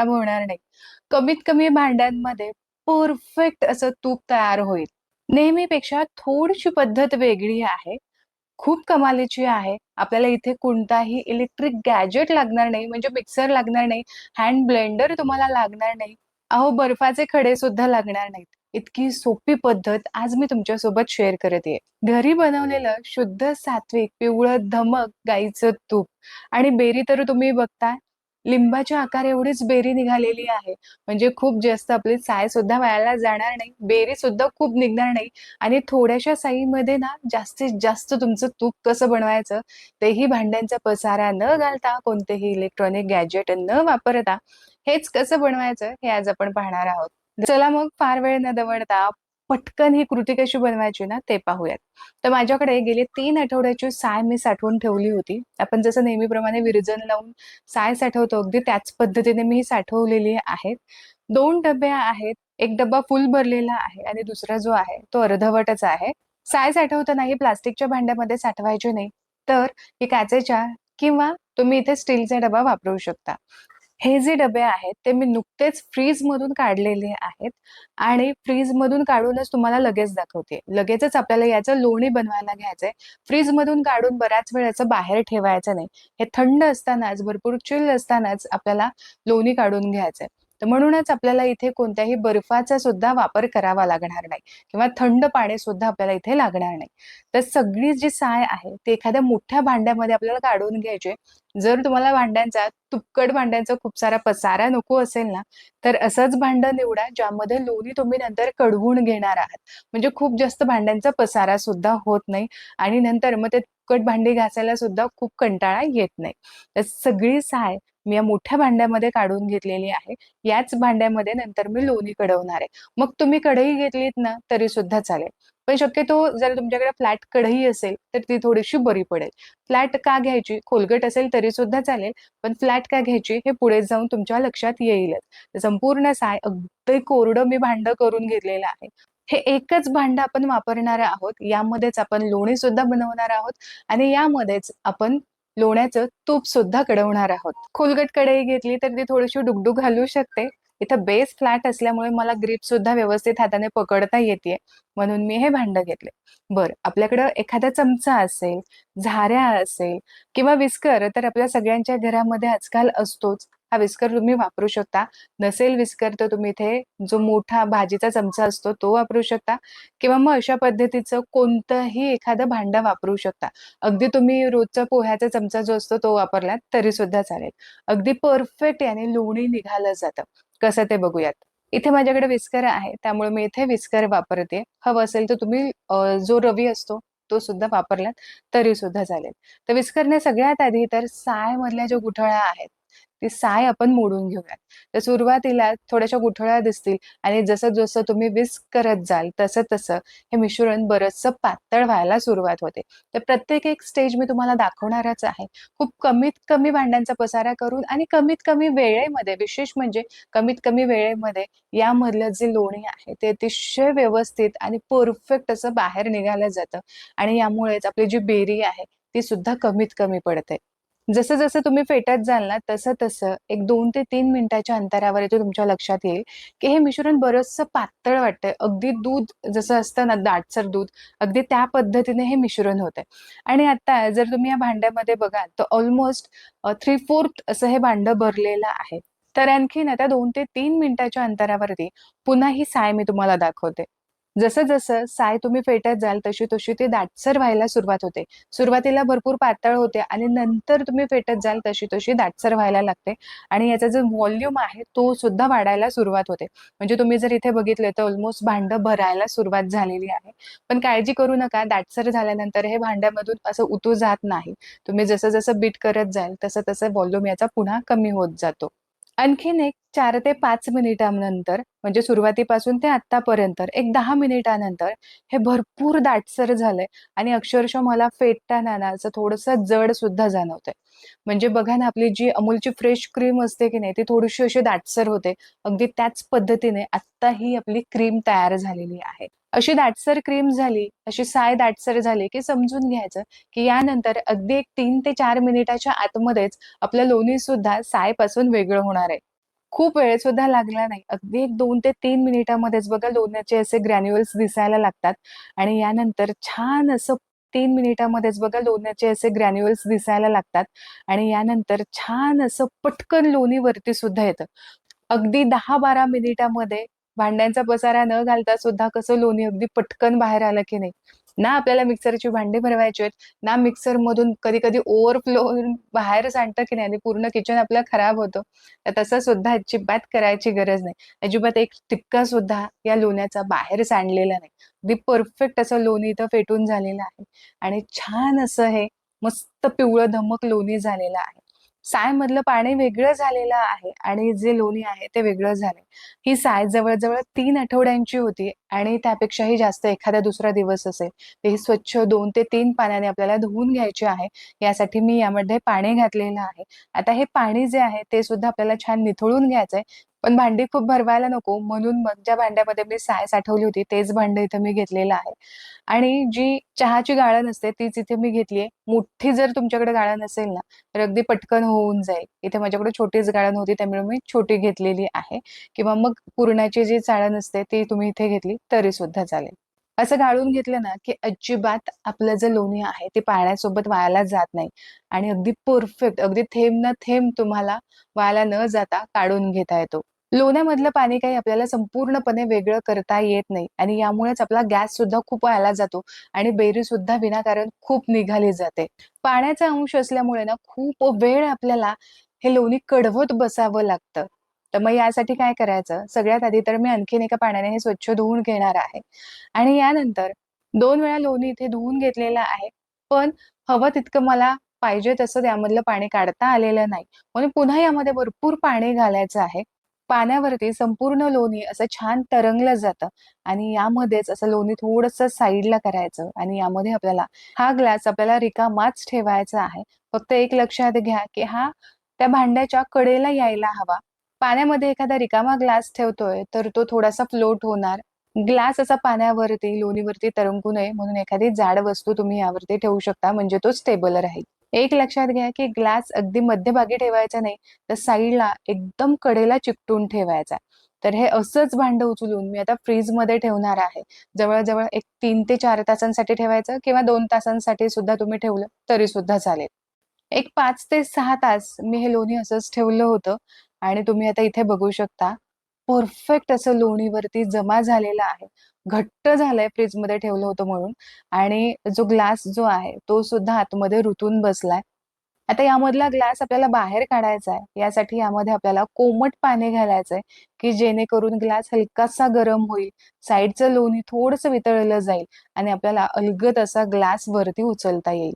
खराब होणार नाही. कमीत कमी भांड्यांमध्ये परफेक्ट असं तूप तयार होईल. नेहमीपेक्षा थोडीशी पद्धत वेगळी आहे. खूप कमालीची आहे. आपल्याला इथे कोणताही इलेक्ट्रिक गॅजेट लागणार नाही म्हणजे मिक्सर लागणार नाही हँड ब्लेंडर तुम्हाला लागणार नाही. अहो बर्फाचे खडे सुद्धा लागणार नाहीत. इतकी सोपी पद्धत आज मी तुमच्यासोबत शेअर करत आहे. घरी बनवलेलं शुद्ध सात्विक पिवळं धमक गाईचं तूप. आणि बेरी तर तुम्ही बघता लिंबाच्या आकार एवढीच बेरी निघालेली आहे. म्हणजे खूप जास्त आपली साय सुद्धा व्हायला जाणार नाही. बेरी सुद्धा खूप निघणार नाही. आणि थोड्याशा साईमध्ये ना जास्तीत जास्त तुमचं तूप कसं बनवायचं तेही भांड्यांचा पसारा न घालता कोणतेही इलेक्ट्रॉनिक गॅजेट न वापरता हेच कसं बनवायचं हे आज आपण पाहणार आहोत. चला मग फार वेळ न दवडता पटकन ही कृती कशी बनवायची ना ते पाहूयात. तर माझ्याकडे गेले तीन आठवड्याची साय मी साठवून ठेवली होती. आपण जसं नेहमीप्रमाणे विरजन लावून साय साठवतो अगदी त्याच पद्धतीने मी ही साठवलेली आहेत दोन डबे आहेत एक डब्बा फुल भरलेला आहे आणि दुसरा जो आहे तो अर्धवटच आहे. साय साठवताना ही प्लास्टिकच्या भांड्यामध्ये साठवायचे नाही. तर ही काचेच्या किंवा तुम्ही इथे स्टीलचा डबा वापरू शकता. हे जे डबे आहेत ते मी नुकतेच फ्रीज मधून काढलेले आहेत आणि फ्रीज मधून काढूनच तुम्हाला लगेच दाखवते. लगेचच आपल्याला याचं लोणी बनवायला घ्यायचंय. फ्रीज मधून काढून बऱ्याच वेळ याचं बाहेर ठेवायचं नाही. हे थंड असतानाच भरपूर चिल असतानाच आपल्याला लोणी काढून घ्यायचंय. तर म्हणूनच आपल्याला इथे कोणत्याही बर्फाचा सुद्धा वापर करावा लागणार नाही किंवा थंड पाणी सुद्धा आपल्याला इथे लागणार नाही. तर सगळी जी साय आहे ती एखाद्या मोठ्या भांड्यामध्ये आपल्याला काढून घ्यायचे जर तुम्हाला भांड्यांचा तुपकट भांड्यांचा खूप सारा पसारा नको असेल ना तर असंच भांड निवडा ज्यामध्ये लोणी तुम्ही नंतर कडवून घेणार आहात. म्हणजे खूप जास्त भांड्यांचा पसारा सुद्धा होत नाही आणि नंतर मग ते तुपकट भांडी घासायला सुद्धा खूप कंटाळा येत नाही. तर सगळी साय मी या मोठ्या भांड्यामध्ये काढून घेतलेली आहे. याच भांड्यामध्ये नंतर मी लोणी कडवणार आहे. मग तुम्ही कढई घेतलीत ना तरी सुद्धा चालेल. पण शक्यतो जर तुमच्याकडे फ्लॅट कढई असेल तर ती थोडीशी बरी पडेल. फ्लॅट का घ्यायची? खोलगट असेल तरी सुद्धा चालेल पण फ्लॅट का घ्यायची हे पुढे जाऊन तुमच्या लक्षात येईलच संपूर्ण साय अगदी कोरडं मी भांड करून घेतलेलं आहे. हे एकच भांड आपण वापरणार आहोत यामध्येच आपण लोणी सुद्धा बनवणार आहोत आणि यामध्येच आपण लोण्याचं तूप सुद्धा कडवणार आहोत. खोलगट कढई घेतली तर ती थोडीशी डुगडुग घालू शकते इथं बेस फ्लॅट असल्यामुळे मला ग्रीप सुद्धा व्यवस्थित हाताने पकडता येते म्हणून मी हे भांड घेतले. बर आपल्याकडं एखादा चमचा असेल झाऱ्या असेल किंवा विस्कर तर आपल्या सगळ्यांच्या घरामध्ये आजकाल असतोच. हा विस्कर तुम्ही वापरू शकता. नसेल विस्कर तर तुम्ही इथे जो मोठा भाजीचा चमचा असतो तो वापरू शकता. किंवा मग अशा पद्धतीचं कोणतंही एखादं भांड वापरू शकता. अगदी तुम्ही रोजचा पोह्याचा चमचा जो असतो तो वापरलात तरी सुद्धा चालेल. अगदी परफेक्ट याने लोणी निघालं जातं. कसं ते बघूयात. इथे माझ्याकडे विस्कर आहे त्यामुळे मी इथे विस्कर वापरते. हवं असेल तर तुम्ही जो रवी असतो तो सुद्धा वापरलात तरी सुद्धा चालेल. तर विस्करने सगळ्यात आधी तर साय मधल्या ज्या गुठळ्या आहेत ती साय आपण मोडून घेऊयात. तर सुरुवातीला थोड्याशा गुठळ्या दिसतील आणि जसं जसं तुम्ही विस्क करत जाल तसं तसं हे मिश्रण बरचसं पातळ व्हायला सुरुवात होते. तर प्रत्येक एक स्टेज मी तुम्हाला दाखवणारच आहे. खूप कमीत कमी भांड्यांचा पसारा करून आणि कमीत कमी वेळेमध्ये विशेष म्हणजे कमीत कमी वेळेमध्ये यामधलं जे लोणी आहे ते अतिशय व्यवस्थित आणि परफेक्ट असं बाहेर निघालं जातं. आणि यामुळेच आपली जी बेरी आहे ती सुद्धा कमीत कमी पडते. जसं जसं तुम्ही फेटत जाल ना तसं तसं एक दोन ते तीन मिनिटाच्या अंतरावर येतो तुमच्या लक्षात येईल की हे मिश्रण बरंचसं पातळ वाटतंय. अगदी दूध जसं असतं ना दाटसर दूध अगदी त्या पद्धतीने हे मिश्रण होतंय. आणि आता जर तुम्ही या भांड्यामध्ये बघाल तर ऑलमोस्ट थ्री फोर्थ असं हे भांड भरलेलं आहे. तर आणखीन आता दोन ते तीन मिनिटाच्या अंतरावरती पुन्हा ही साय मी तुम्हाला दाखवते. जसं जसं साय तुम्ही फेटत जाल तशी तशी ती दाटसर व्हायला सुरुवात होते. सुरुवातीला भरपूर पातळ होते आणि नंतर तुम्ही फेटत जाल तशी तशी दाटसर व्हायला लागते. आणि याचा जो व्हॉल्यूम आहे तो सुद्धा वाढायला सुरुवात होते. म्हणजे तुम्ही जर इथे बघितले तर ऑलमोस्ट भांड भरायला सुरुवात झालेली आहे. पण काळजी करू नका दाटसर झाल्यानंतर हे भांड्यामधून असं उतू जात नाही. तुम्ही जसं जसं बीट करत जाल तसं तसं व्हॉल्यूम याचा पुन्हा कमी होत जातो. आणखीन एक चार ते पाच मिनिटांनंतर म्हणजे सुरुवातीपासून ते आतापर्यंत एक दहा मिनिटानंतर हे भरपूर दाटसर झालंय आणि अक्षरशः मला फेटताना ना असं थोडंसं जड सुद्धा जाणवतंय. म्हणजे बघा ना आपली जी अमूलची फ्रेश क्रीम असते की नाही ती थोडीशी अशी दाटसर होते. अगदी त्याच पद्धतीने आता ही आपली क्रीम तयार झालेली आहे. अशी दाटसर क्रीम झाली अशी साय दाटसर झाली की समजून घ्यायचं की यानंतर अगदी एक तीन ते चार मिनिटाच्या आतमध्येच आपलं लोणी सुद्धा सायपासून वेगळं होणार आहे. खूप वेळ सुद्धा लागला नाही. अगदी एक दोन ते तीन मिनिटामध्येच बघा लोण्याचे असे ग्रॅन्युअल्स दिसायला लागतात आणि यानंतर छान असं तीन मिनिटामध्येच बघा लोण्याचे असे ग्रॅन्युअल्स दिसायला लागतात आणि यानंतर छान असं पटकन लोणी वरती सुद्धा येतं. अगदी दहा बारा मिनिटामध्ये भांड्यांचा पसारा न घालता सुद्धा कसं लोणी अगदी पटकन बाहेर आलं की नाही. ना आपल्याला मिक्सरची भांडी भरवायची आहेत, ना मिक्सर मधून कधी-कधी ओव्हरफ्लो बाहेर सांडतं की नाही पूर्ण किचन आपलं खराब होतं. तर तसं सुद्धा अजिबात करायची गरज नाही. अजिबात एक टिपका सुद्धा या लोण्याचा बाहेर सांडलेला नाही. अगदी परफेक्ट असं लोणी इथं फेटून झालेलं आहे आणि छान असं हे मस्त पिवळं धमक लोणी झालेलं आहे. सायमधलं पाणी वेगळं झालेलं आहे आणि जे लोणी आहे ते वेगळं झालंय. ही साय जवळजवळ तीन आठवड्यांची होती आणि त्यापेक्षाही जास्त एखादा दुसरा दिवस असेल. तर ही स्वच्छ दोन ते तीन पाण्याने आपल्याला धुवून घ्यायची आहे. यासाठी मी यामध्ये पाणी घातलेलं आहे. आता हे पाणी जे आहे ते सुद्धा आपल्याला छान निथळून घ्यायचंय. पण भांडी खूप भरवायला नको म्हणून मग ज्या भांड्यामध्ये मी साय साठवली होती तेच भांडं इथे मी घेतलेलं आहे. आणि जी चहाची गाळण असते तीच इथे मी घेतलीये. मोठी जर तुमच्याकडे गाळण असेल ना, तर अगदी पटकन होऊन जाईल. इथे माझ्याकडे छोटीच गाळण होती त्यामुळे मी छोटी घेतलेली आहे किंवा मग पुरणाची जी चाळण असते ती तुम्ही इथे घेतली तरी सुद्धा चालेल. असं गाळून घेतलं ना, की अजिबात आपलं जे लोणी आहे ते पाण्यासोबत वायाला जात नाही आणि अगदी परफेक्ट अगदी थेंब ना थेंब तुम्हाला वायाला न जाता काढून घेता येतो. लोण्यामधलं पाणी काही आपल्याला संपूर्णपणे वेगळं करता येत नाही आणि यामुळेच आपला गॅस सुद्धा खूप वायाला जातो आणि बेरी सुद्धा विनाकारण खूप निघाली जाते. पाण्याचा अंश असल्यामुळे ना खूप वेळ आपल्याला हे लोणी कडवत बसावं लागतं. तर मग यासाठी काय करायचं? सगळ्यात आधी तर मी आणखीन एका पाण्याने हे स्वच्छ धुवून घेणार आहे आणि यानंतर दोन वेळा लोणी इथे धुवून घेतलेलं आहे. पण हवं तितकं मला पाहिजे तसं त्यामधलं पाणी काढता आलेलं नाही. म्हणून पुन्हा यामध्ये भरपूर पाणी घालायचं आहे. पाण्यावरती संपूर्ण लोणी असं छान तरंगलं जातं आणि यामध्येच असं लोणी थोडस साईडला करायचं आणि यामध्ये आपल्याला हा ग्लास आपल्याला रिकामाच ठेवायचा आहे. फक्त एक लक्षात घ्या, की हा त्या भांड्याच्या कडेला यायला हवा. पाण्यामध्ये एखादा रिकामा ग्लास ठेवतोय, तर तो थोडासा फ्लोट होणार. ग्लास असा पाण्यावरती, लोणीवरती तरंगू नये म्हणून एखादी जाड वस्तू तुम्ही यावरती ठेवू शकता म्हणजे तो स्टेबल राहील. एक लक्षात घ्या, की ग्लास अगदी मध्यभागी ठेवायचा नाही, तर साईडला एकदम कडेला चिकटून ठेवायचा. तर हे असंच भांडं उचलून मी आता फ्रीजमध्ये ठेवणार आहे. जवळजवळ एक तीन ते चार तासांसाठी ठेवायचं किंवा दोन तासांसाठी सुद्धा तुम्ही ठेवलं तरी सुद्धा चालेल. एक पाच ते सहा तास मी हे लोणी असंच ठेवलं होतं आणि तुम्ही आता इथे बघू शकता. परफेक्ट असं लोणीवरती जमा झालेलं आहे. घट्ट झालंय फ्रिजमध्ये ठेवलं होतं म्हणून आणि जो ग्लास जो आहे तो सुद्धा आतमध्ये रुतून बसलाय. आता यामधला ग्लास आपल्याला बाहेर काढायचा आहे. यासाठी यामध्ये आपल्याला कोमट पाणी घालायचंय, की जेणेकरून ग्लास हलकासा गरम होईल. साईडचं लोणी थोडंसं वितळलं जाईल आणि आपल्याला अलगद असा ग्लास वरती उचलता येईल.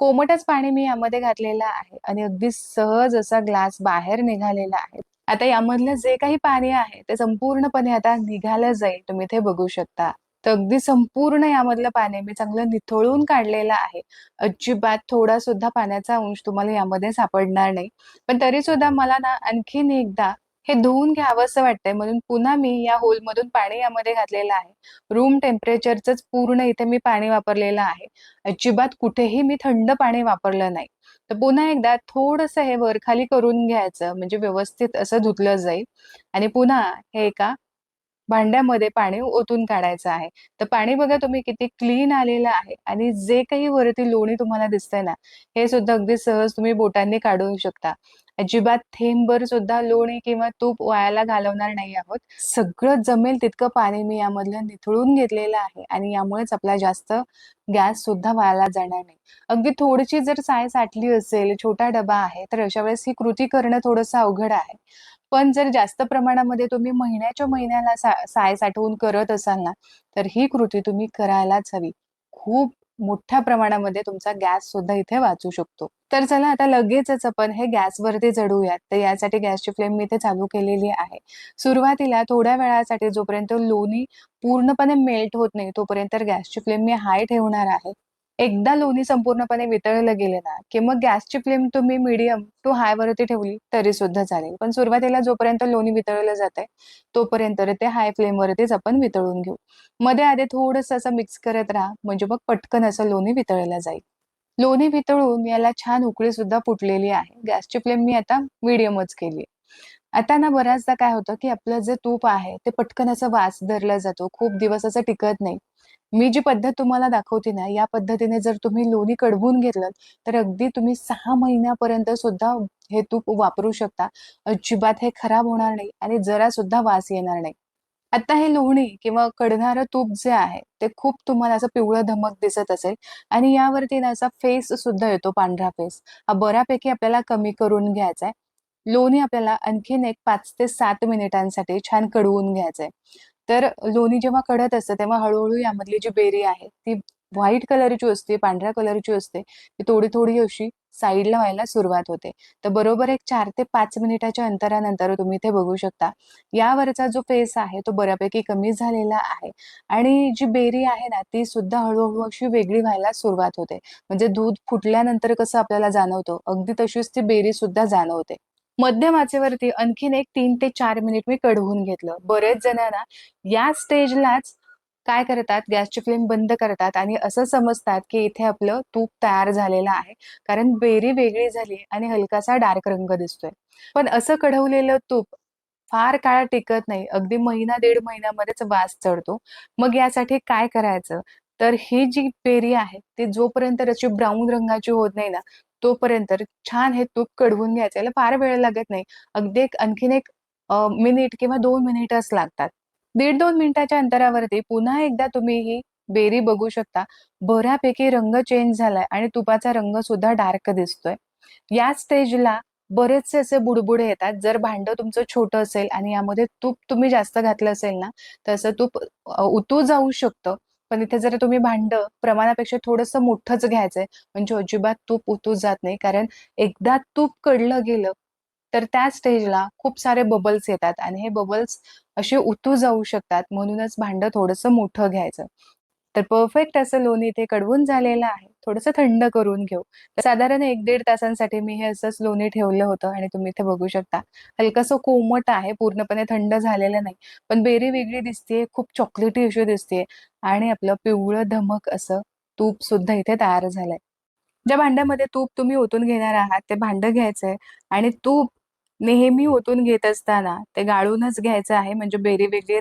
कोमटच पाणी मी यामध्ये घातलेलं आहे आणि अगदी सहज असा ग्लास बाहेर निघालेला आहे. आता यामधलं जे काही पाणी आहे ते संपूर्णपणे आता निघालं जाईल. तुम्ही इथे बघू शकता. तर अगदी संपूर्ण यामधलं पाणी मी चांगलं निथळून काढलेलं आहे. अजिबात थोडा सुद्धा पाण्याचा अंश तुम्हाला यामध्ये सापडणार नाही. पण तरी सुद्धा मला ना आणखीन एकदा हे धुवून घ्यावंसं वाटतंय म्हणून पुन्हा मी या होलमधून पाणी यामध्ये घातलेलं आहे. रूम टेम्परेचरचंच पूर्ण इथे मी पाणी वापरलेलं आहे. अजिबात कुठेही मी थंड पाणी वापरलं नाही. तर पुन्हा एकदा थोडंसं हे वर-खाली करून घ्यायचं म्हणजे व्यवस्थित असं धुतलं जाईल आणि पुन्हा हे एका भांड्यामध्ये पाणी ओतून काढायचं आहे. तर पाणी बघा तुम्ही किती क्लीन आलेलं आहे आणि जे काही वरती लोणी तुम्हाला दिसतंय ना, हे सुद्धा अगदी सहज तुम्ही बोटांनी काढू शकता. अजिबात थेंबभर सुद्धा लोणी किंवा तूप वायाला घालवणार नाही आहोत. सगळं जमेल तितकं पाणी मी यामधलं निथळून घेतलेलं आहे आणि यामुळेच आपला जास्त गॅस सुद्धा वायाला जाणार नाही. अगदी थोडीशी जर साय साठली असेल, छोटा डबा आहे, तर अशा वेळेस ही कृती करणं थोडंसं अवघड आहे. पण जर जास्त प्रमाणामध्ये तुम्ही महिन्याच्या महिन्याला सा साय साठवून करत असाल ना, तर ही कृती तुम्ही करायलाच हवी. खूप मोठ्या प्रमाणामध्ये तुमचा गॅस सुद्धा इथे वाचू शकतो. तर चला आता लगेचच आपण हे गॅसवरती चढूयात तर यासाठी गॅसची फ्लेम मी इथे चालू केलेली आहे. सुरुवातीला थोड्या वेळासाठी जोपर्यंत लोणी पूर्णपणे मेल्ट होत नाही, तोपर्यंत गॅसची फ्लेम मी हाय ठेवणार आहे. एकदा लोणी संपूर्णपणे वितळलं गेलं ना, की मग गॅसची फ्लेम तुम्ही मीडियम टू हाय वरती ठेवली तरी सुद्धा चालेल. पण सुरुवातीला जोपर्यंत लोणी वितळलं जातंय, तोपर्यंत ते हाय फ्लेमवरतीच आपण वितळून घेऊ. मध्ये आधी थोडंसं असं मिक्स करत राहा, म्हणजे मग पटकन असं लोणी वितळलं जाईल. लोणी वितळून याला छान उकळी सुद्धा फुटलेली आहे. गॅसची फ्लेम मी आता मिडियमच केली आता ना बऱ्याचदा काय होतं, की आपलं जे तूप आहे, ते पटकन असा वास धरला जातो. खूप दिवस असं टिकत नाही. मी जी पद्धत तुम्हाला दाखवते ना, या पद्धतीने जर तुम्ही लोणी कढवून घेतलं तर अगदी तुम्ही सहा महिन्यापर्यंत सुद्धा हे तूप वापरू शकता. अजिबात हे खराब होणार नाही आणि जरा सुद्धा वास येणार नाही. आता हे लोणी किंवा कढणारं तूप जे आहे, ते खूप तुम्हाला असं पिवळं धमक दिसत असेल आणि यावरती ना असा फेस सुद्धा येतो, पांढरा फेस. हा बऱ्यापैकी आपल्याला कमी करून घ्यायचा आहे. लोणी आपल्याला आणखीन एक पाच ते सात मिनिटांसाठी छान कढवून घ्यायचंय. तर लोणी जेव्हा कढत असतं, तेव्हा हळूहळू यामधली जी बेरी आहे, ती व्हाईट कलरची असते, पांढऱ्या कलरची असते. ती थोडी-थोडी अशी साईडला व्हायला सुरुवात होते. तर बरोबर एक चार ते पाच मिनिटाच्या अंतरानंतर तुम्ही इथे बघू शकता, यावरचा जो फेस आहे, तो बऱ्यापैकी कमी झालेला आहे आणि जी बेरी आहे ना, ती सुद्धा हळूहळू अशी वेगळी व्हायला सुरुवात होते. म्हणजे दूध फुटल्यानंतर कसं आपल्याला जाणवतो अगदी तशीच ती बेरी सुद्धा जाणवते. मध्यम आचेवरती आणखीन एक तीन ते चार मिनिट मी कढवून घेतलं. बरेच जणांना या स्टेजलाच काय करतात, गॅसची फ्लेम बंद करतात आणि असं समजतात, की इथे आपलं तूप तयार झालेलं आहे. कारण बेरी वेगळी झाली आणि हलकासा डार्क रंग दिसतोय. पण असं कढवलेलं तूप फार काळ टिकत नाही. अगदी महिना, दीड महिन्यामध्येच वास चढतो. मग यासाठी काय करायचं? तर ही जी बेरी आहे, ती जोपर्यंत अशी ब्राऊन रंगाची होत नाही ना, तोपर्यंत छान हे तूप कढवून घ्यायचं. याला फार वेळ लागत नाही. अगदी एक आणखीन एक मिनिट किंवा दोन मिनिटच लागतात. 1.5-2 मिनिटाच्या अंतरावरती पुन्हा एकदा तुम्ही ही बेरी बघू शकता. बऱ्यापैकी रंग चेंज झालाय आणि तुपाचा रंग सुद्धा डार्क दिसतोय. या स्टेजला बरेचसे असे बुडबुडे येतात. जर भांडं तुमचं छोटं असेल आणि यामध्ये तूप तुम्ही जास्त घातलं असेल ना, तर असं तूप उतू जाऊ शकतं. पण इथे जर तुम्ही भांडं प्रमाणापेक्षा थोडंसं मोठंच घ्यायचंय, म्हणजे अजिबात तूप उतू जात नाही. कारण एकदा तूप कढलं गेलं, तर त्या स्टेजला खूप सारे बबल्स येतात आणि हे बबल्स असे उतू जाऊ शकतात. म्हणूनच भांडं थोडंसं मोठं घ्यायचं. तर परफेक्ट असं लोणी इथे कडवून झालेलं आहे. थोडंसं थंड करून घेऊ. साधारण एक दीड तासांसाठी मी हे असंच लोणी ठेवलं होतं आणि तुम्ही इथे बघू शकता. हलकसं कोमट आहे, पूर्णपणे थंड झालेलं नाही. पण बेरी वेगळी दिसतीये, खूप चॉकलेटी अशी दिसते आणि आपलं पिवळं धमक असं तूप सुद्धा इथे तयार झालंय. ज्या भांड्यामध्ये तूप तुम्ही ओतून घेणार आहात, ते भांडं घ्यायचंय आणि तूप नेहमी ओतून घेत असताना ते गाळूनच घ्यायचं आहे, म्हणजे बेरी वेगळी